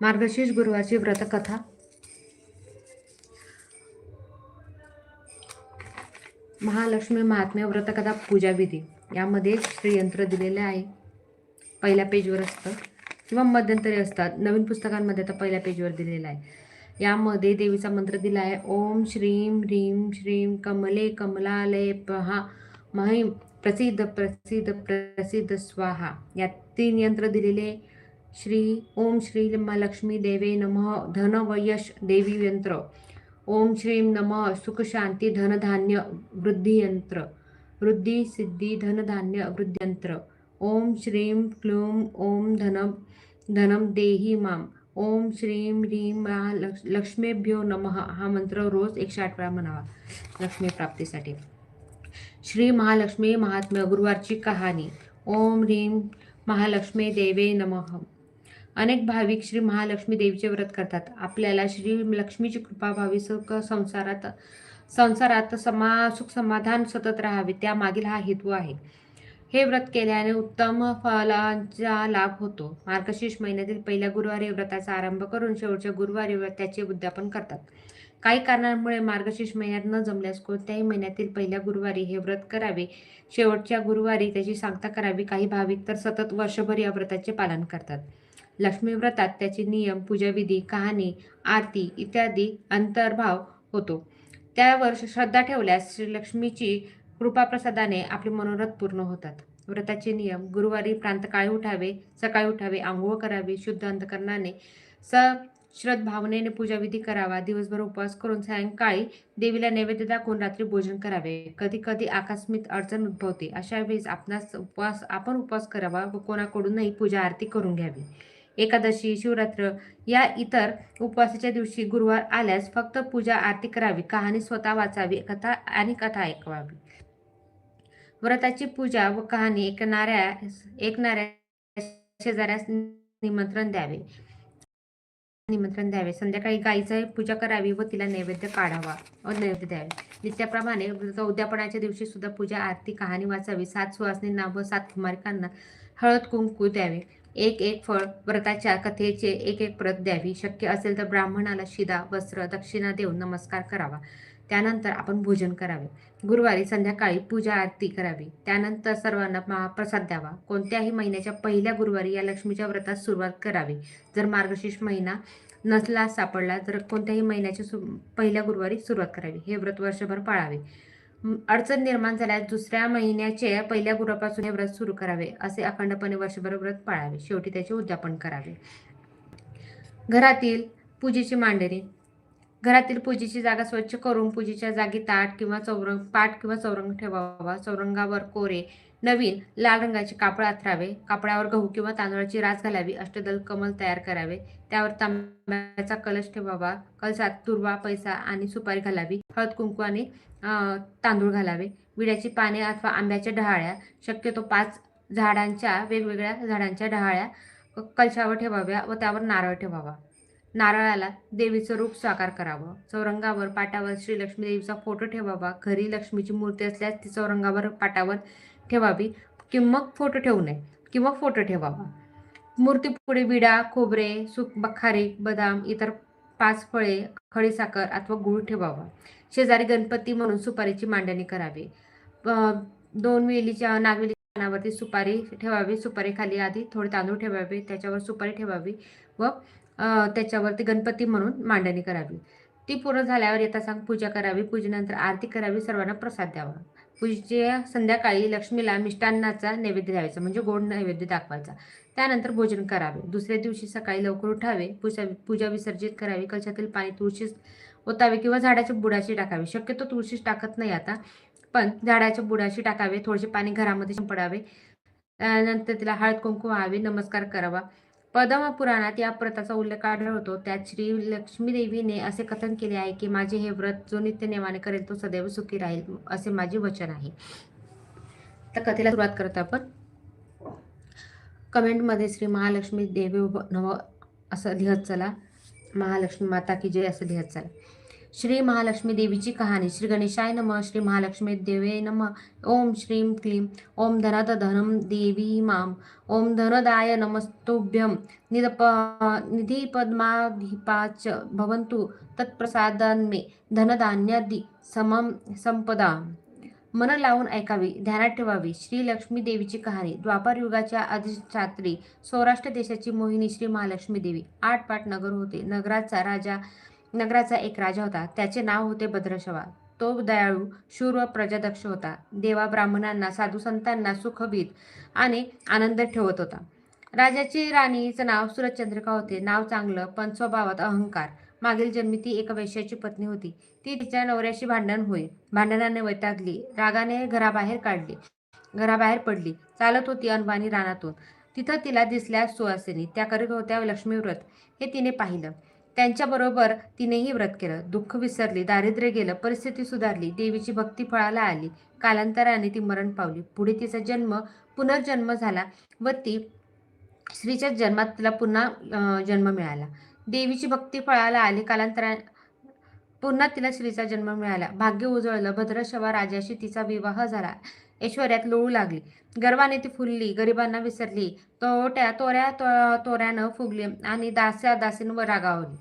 मार्गशीर्ष गुरुवारची व्रतकथा. महालक्ष्मी महात्म्य व्रतकथा पूजा विधी. यामध्ये श्रीयंत्र दिलेले आहे. पहिल्या पेजवर असतं. किंवा मध्यंतरी असतात. नवीन पुस्तकांमध्ये तर पहिल्या पेजवर दिलेलं आहे. यामध्ये देवीचा मंत्र दिला आहे. ओम श्रीम ह्रीम श्रीम कमले कमलालय पहा. महिम प्रसिद्ध प्रसिद्ध प्रसिद्ध स्वाहा. या तीन यंत्र दिलेले श्री ओम श्री लक्ष्मी देवे नमः धन व यश देवी यंत्र। ओम श्रीम नमः सुख शांती धनधान्य वृद्धी यंत्र। वृद्धी सिद्धी धनधान्य वृद्धी यंत्र। ओम श्रीम क्लूम ओम धनम धनम देही माम ओम श्रीम ह्रीम मा लक्ष लक्ष्मीभ्यो नमः। हा मंत्र रोज एकशे आठ वेळा म्हणावा. लक्ष्मी प्राप्तीसाठी. श्री महालक्ष्मी महात्म्य गुरुवारची कहाणी. ओम ह्रीम महालक्ष्मी देवे नमः. अनेक भाविक श्री महालक्ष्मी देवीचे व्रत करतात. आपल्याला श्री लक्ष्मीची कृपा भावी सुख संसारात संसारात समा सुख समाधान सतत राहावे त्यामागील हा हेतू आहे. हे व्रत केल्याने उत्तम फलांचा लाभ होतो. मार्गशीर्ष महिन्यातील पहिल्या गुरुवारी व्रताचा आरंभ करून शेवटच्या गुरुवारी व्रताचे उद्यापन करतात. काही कारणांमुळे मार्गशीर्ष महिन्यात न जमल्यास कोणत्याही महिन्यातील पहिल्या गुरुवारी हे व्रत करावे. शेवटच्या गुरुवारी त्याची सांगता करावी. काही भाविक तर सतत वर्षभर या व्रताचे पालन करतात. लक्ष्मी व्रतात त्याचे नियम पूजाविधी कहाणी आरती इत्यादी अंतर्भाव होतो. त्यावर श्रद्धा ठेवल्यास श्रीलक्ष्मीची कृपाप्रसादाने आपले मनोरथ पूर्ण होतात. व्रताचे नियम गुरुवारी प्रांतकाळी उठावे सकाळी उठावे आंघोळ करावी शुद्ध अंतकरणाने स श्रद्ध भावनेने पूजाविधी करावा दिवसभर उपवास करून सायंकाळी देवीला नैवेद्य दाखवून रात्री भोजन करावे. कधी कधी आकस्मिक अडचण उद्भवते. अशा वेळेस आपणास उपवास आपण उपवास करावा व कोणाकडूनही पूजा आरती करून घ्यावी. एकादशी शिवरात्र या इतर उपवासाच्या दिवशी गुरुवार आल्यास फक्त पूजा आरती करावी. कहाणी स्वतः वाचावी कथा आणि कथा ऐकवावी. व्रताची पूजा व कहाणी ऐकणाऱ्या ऐकणाऱ्या शेजाऱ्यास निमंत्रण द्यावे. निमंत्रण द्यावे. संध्याकाळी गायीचं पूजा करावी व तिला नैवेद्य काढावा व नैवेद्य द्यावे. नित्याप्रमाणे व्रत उद्यापनाच्या दिवशी सुद्धा पूजा आरती कहाणी वाचावी. सात सुवासनींना व सात कुमारिकांना हळद कुंकू द्यावे. एक एक फळ व्रताच्या कथेचे एक एक प्रत द्यावी. शक्य असेल तर ब्राह्मणाला शिदा वस्त्र दक्षिणा देऊन नमस्कार करावा. त्यानंतर आपण भोजन करावे. गुरुवारी संध्याकाळी पूजा आरती करावी. त्यानंतर सर्वांना महाप्रसाद द्यावा. कोणत्याही महिन्याच्या पहिल्या गुरुवारी या लक्ष्मीच्या व्रतात सुरुवात करावी. जर मार्गशीर्ष महिना नसला सापडला तर कोणत्याही महिन्याच्या सु पहिल्या गुरुवारी सुरुवात करावी. हे व्रत वर्षभर पाळावे. अडचण निर्माण झाल्यास दुसऱ्या महिन्याचे पहिल्या गुरुपासून हे व्रत सुरू करावे असे अखंडपणे वर्षभर व्रत पाळावे. शेवटी त्याचे उद्यापन करावे. घरातील पूजेची मांडणी. घरातील पूजेची जागा स्वच्छ करून पूजेच्या जागी ताट किंवा चौरंग पाट किंवा चौरंग ठेवावा. चौरंगावर कोरे नवीन लाल रंगाचे कापड आथरावे कापडावर गहू किंवा तांदळाची रास घालावी अष्टदल कमल तयार करावे. त्यावर तांब्याचा कलश ठेवावा कलशात तुरवा पैसा आणि सुपारी घालावी हळद कुंकू आणि तांदूळ घालावे. विड्याची पाने अथवा आंब्याच्या डहाळ्या शक्यतो पाच झाडांच्या वेगवेगळ्या झाडांच्या डहाळ्या कलशावर ठेवाव्या व त्यावर नारळ ठेवावा. नारळाला देवीचं रूप साकार करावं. चौरंगावर पाटावर श्री लक्ष्मी देवीचा फोटो ठेवावा. घरी लक्ष्मीची मूर्ती असल्यास ती चौरंगावर पाटावर ठेवावी कि मग फोटो ठेवू नये किंवा फोटो ठेवावा. मूर्ती पुढे विडा खोबरे सुक बखारे बदाम इतर पाच फळे खडीसाखर अथवा गूळ ठेवावा. शेजारी गणपती म्हणून सुपारीची मांडणी करावी. दोन वेलीच्या नागवेली पानावरती सुपारी ठेवावी. सुपारी खाली आधी थोडे तांदूळ ठेवावे. त्याच्यावर सुपारी ठेवावी व त्याच्यावरती गणपती म्हणून मांडणी करावी. ती पूर्ण झाल्यावर येता सांग पूजा करावी. पूजेनंतर आरती करावी. सर्वांना प्रसाद द्यावा. पूजेच्या संध्याकाळी लक्ष्मीला मिष्टान्नाचा नैवेद्य द्यायचा म्हणजे गोड नैवेद्य दाखवायचा. त्यानंतर भोजन करावे. दुसऱ्या दिवशी सकाळी लवकर उठावे. पूजा पूजा विसर्जित करावी. कलशातील पाणी तुळशीस ओतावे किंवा झाडाच्या बुडाशी टाकावे. शक्यतो तुळशीस टाकत नाही आता पण झाडाच्या बुडाशी टाकावे. थोडेसे पाणी घरामध्ये शिंपडावे. त्यानंतर तिला हळद कुंकू व्हावे नमस्कार करावा. पद्म पुराणात या व्रताचा उल्लेख आढळतो. त्यात श्री लक्ष्मी देवीने असे कथन केले आहे की माझे हे व्रत जो नित्य नेमाने करेल तो सदैव सुखी राहील असे माझे वचन आहे. तर कथेला सुरुवात करतो आपण. कमेंटमध्ये श्री महालक्ष्मी देवी नव असं लिहत चला. महालक्ष्मी माता की जय असं लिहत चला. श्री महालक्ष्मी देवीची कहाणी. श्री गणेशाय नम श्री महालक्ष्मी देवे नम. ओम श्रीं क्लीं. ओम धनद धनम देवी माम ओम धनदाय निरप निधी पद्माधिपाच भवन्तु तत्प्रसादान्मे धनधान्यादि समम संपदा. मन लावून ऐकावी ध्यानात ठेवावी. श्री लक्ष्मी देवीची कहाणी. द्वापार युगाच्या अधिष्ठात्री सौराष्ट्र देशाची मोहिनी श्री महालक्ष्मी देवी. आठ पाट नगर होते. नगराचा राजा नगराचा एक राजा होता. त्याचे नाव होते भद्रशवा. तो दयाळू शूर व प्रजादक्ष होता. देवा ब्राह्मणांना साधू संतांना सुखबीत आणि आनंद ठेवत होता. राजाची राणीचं नाव सुरचंद्रिका होते. नाव चांगलं पण स्वभावात अहंकार. मागील जन्मी ती एका वैश्याची पत्नी होती. ती तिच्या नवऱ्याशी भांडण होई भांडणाने वैतागली. रागाने घराबाहेर काढली. घराबाहेर पडली. चालत होती अनबानी रानातून. तिथं तिला दिसल्या सुवासिनी. त्या करीत होत्या लक्ष्मीव्रत. हे तिने पाहिलं. त्यांच्याबरोबर तिनेही व्रत केलं. दुःख विसरली दारिद्र्य गेलं परिस्थिती सुधारली देवीची भक्ती फळाला आली कालांतराने ती मरण पावली. पुढे तिचा जन्म पुनर्जन्म झाला व ती स्त्रीच्या जन्मात तिला पुन्हा जन्म मिळाला. देवीची भक्ती फळाला आली कालांतरा पुन्हा तिला श्रीचा जन्म मिळाला. भाग्य उजळलं भद्रशवा राजाशी तिचा विवाह झाला. ऐश्वर्यात लोळू लागली. गर्वाने ती फुलली गरिबांना विसरली. तोट्या तोऱ्या तो- तोऱ्यानं फुगली आणि दास्या दासींवर रागावली.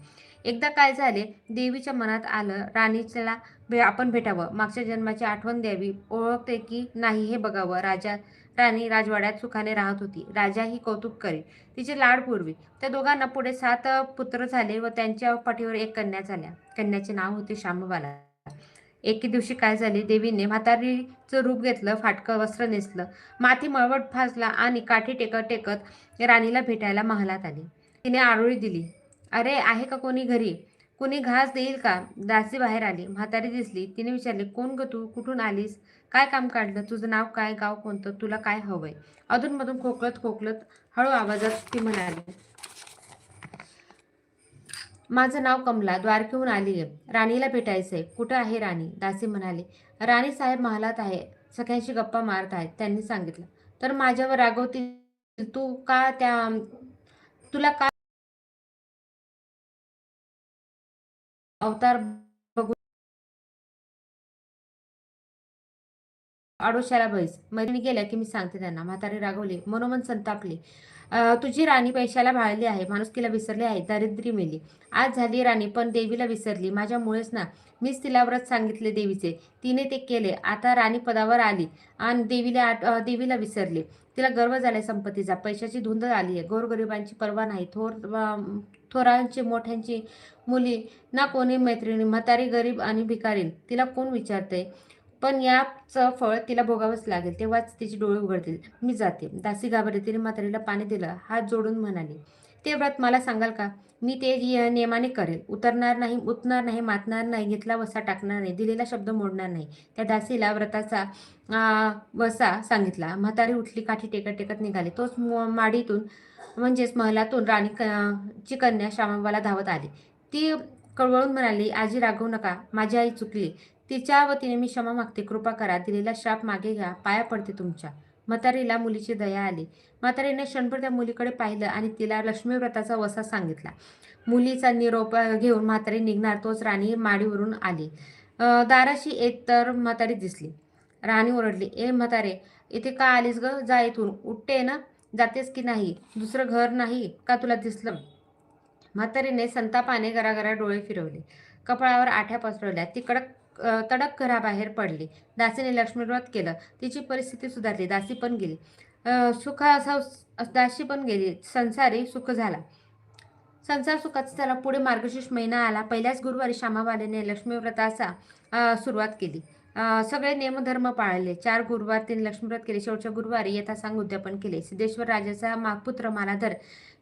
एकदा काय झाले देवीच्या मनात आलं राणीला भे आपण भेटावं. मागच्या जन्माची आठवण द्यावी. ओळखते की नाही हे बघावं. राजा राणी राजवाड्यात सुखाने राहत होती. राजा ही कौतुक करी तिचे लाड पूर्वी. त्या दोघांना पुढे सात पुत्र झाले व त्यांच्या पाठीवर एक कन्या झाल्या. कन्याचे नाव होते श्यामबाला. एके दिवशी काय झाले? देवीने म्हातारीचं रूप घेतलं फाटकं वस्त्र नेसलं. माती मळवट फासला आणि काठी टेकत टेकत राणीला भेटायला महालात आली. तिने आरोळी दिली. अरे आहे का कोणी घरी? कोणी घास देईल का? दासी बाहेर आली. म्हातारी दिसली. तिने विचारले कोण ग तू? कुठून आलीस? काय काम काढलं? तुझं नाव काय? गाव कोणतं? तुला काय हवंय? अधूनमधून खोकलत खोकलत हळू आवाजात ती म्हणाली माझं नाव कमला. द्वारकेहून आली आहे राणीला भेटायचंय. कुठं आहे राणी? दासी म्हणाले राणी साहेब महालात आहे. सगळ्यांशी गप्पा मारत आहेत त्यांनी सांगितलं. तर माझ्यावर रागवती तू? का त्या तुला का अवतार बघू. आडोशाला बैस. मैत्रिणी गेल्या की मी सांगते त्यांना. म्हातारी रागवली. मनोमन संतापली. तुझी राणी पैशाला भाळली आहे. माणुसकीला विसरली आहे. दारिद्र्य मेली. आज झाली राणी पण देवीला विसरली. माझ्यामुळेच ना मीच तिला व्रत सांगितले देवीचे. तिने ते केले. आता राणी पदावर आली आणि देवीला देवीला विसरली. तिला गर्व झालाय संपत्तीचा. पैशाची धुंद आली आहे. गोरगरिबांची पर्वा नाही. थोर थोरांची मोठ्यांची मुली ना कोणी मैत्रिणी म्हातारी गरीब आणि भिकारी तिला कोण विचारते पण याचं फळ तिला भोगावंच लागेल. तेव्हाच तिचे डोळे उघडतील. मी जाते. दासी घाबरली तिने म्हातारीला पाणी दिलं. हात जोडून म्हणाली ते व्रत मला सांगाल का? मी ते नियमाने करेल. उतरणार नाही उतणार नाही मातणार नाही घेतला वसा टाकणार नाही दिलेला शब्द मोडणार नाही. त्या दासीला व्रताचा वसा सांगितला. म्हातारी उठली काठी टेकत टेकत निघाली. तोच म- माडीतून म्हणजेच महलातून राणी क- ची कन्या श्यामाबाला धावत आली. ती कळवळून म्हणाली आजी रागवू नका. माझी आई चुकली. तिच्या वतीने मी क्षमा मागते. कृपा करा. दिलेला श्राप मागे घ्या. पाया पडते तुमच्या. म्हातारीला मुलीची दया आली. म्हातारीने क्षणभर त्या मुलीकडे पाहिलं आणि तिला लक्ष्मीव्रताचा वसा सांगितला. मुलीचा निरोप घेऊन म्हातारी निघणार तोच राणी माडीवरून आली. दाराशी एक तर म्हातारी दिसली. राणी ओरडली ए म्हातारे इथे का आलीस ग? जा इथून. उठते ना. जातेस की नाही? दुसरं घर नाही का तुला दिसलं? म्हातारीने संतापाने घराघरा डोळे फिरवले. कपाळावर आठ्या पसरवल्या. ती कडक तडक घराबाहेर पडली. दासीने लक्ष्मीव्रत केलं. तिची परिस्थिती सुधारली. दासी पण गेली. सुख असा दासी पण गेली. संसारी सुख झाला. संसार सुखाचा झाला. पुढे मार्गशीर्ष महिना आला. पहिल्याच गुरुवारी श्यामाबालेने लक्ष्मीव्रताचा सुरुवात केली. सगळे नियमधर्म पाळले. चार गुरुवार तिने लक्ष्मीव्रत केले. शेवटच्या गुरुवारी यथासांग उद्यापन केले. सिद्धेश्वर राजाचा मागपुत्र मालाधर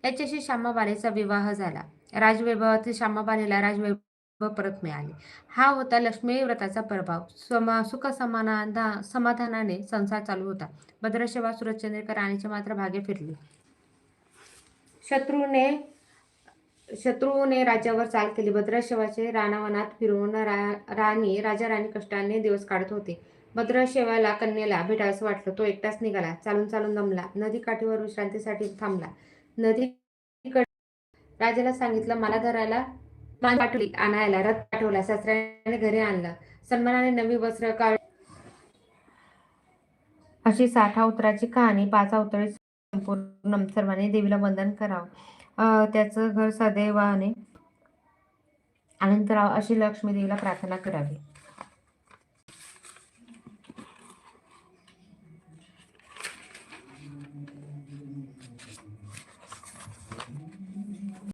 याच्याशी श्यामाबालेचा विवाह झाला. राजवैभवातील श्यामाबालेला राजवैभव व परत मिळाले. हा होता लक्ष्मी व्रताचा प्रभाव. समा सुख समाना समाधानाने संसार चालू होता. भद्रशेवा सुरचंद्रकर राणीचे मात्र भागे फिरले. शत्रूने शत्रूने राज्यावर चाल केली. भद्रशेवाचे रानावनात फिरवून रा राणी राजा राणी कष्टाने दिवस काढत होते. भद्रशेवाला कन्येला भेटावंसं वाटलं. तो एकटाच निघाला. चालून चालून दमला. नदी काठीवर विश्रांतीसाठी थांबला. नदी राजाला सांगितलं मला धरायला मान पाठवली आणायला रथ पाठवला सासऱ्याने घरी आणलं सन्मानाने नवी वस्त्र काढ अशी साठा उतराची कहाणी पाच अवतरे संपूर्ण सर्वांनी देवीला वंदन करावं. अं, त्याचं घर सदैवाने आनंद करावं अशी लक्ष्मी देवीला प्रार्थना करावी.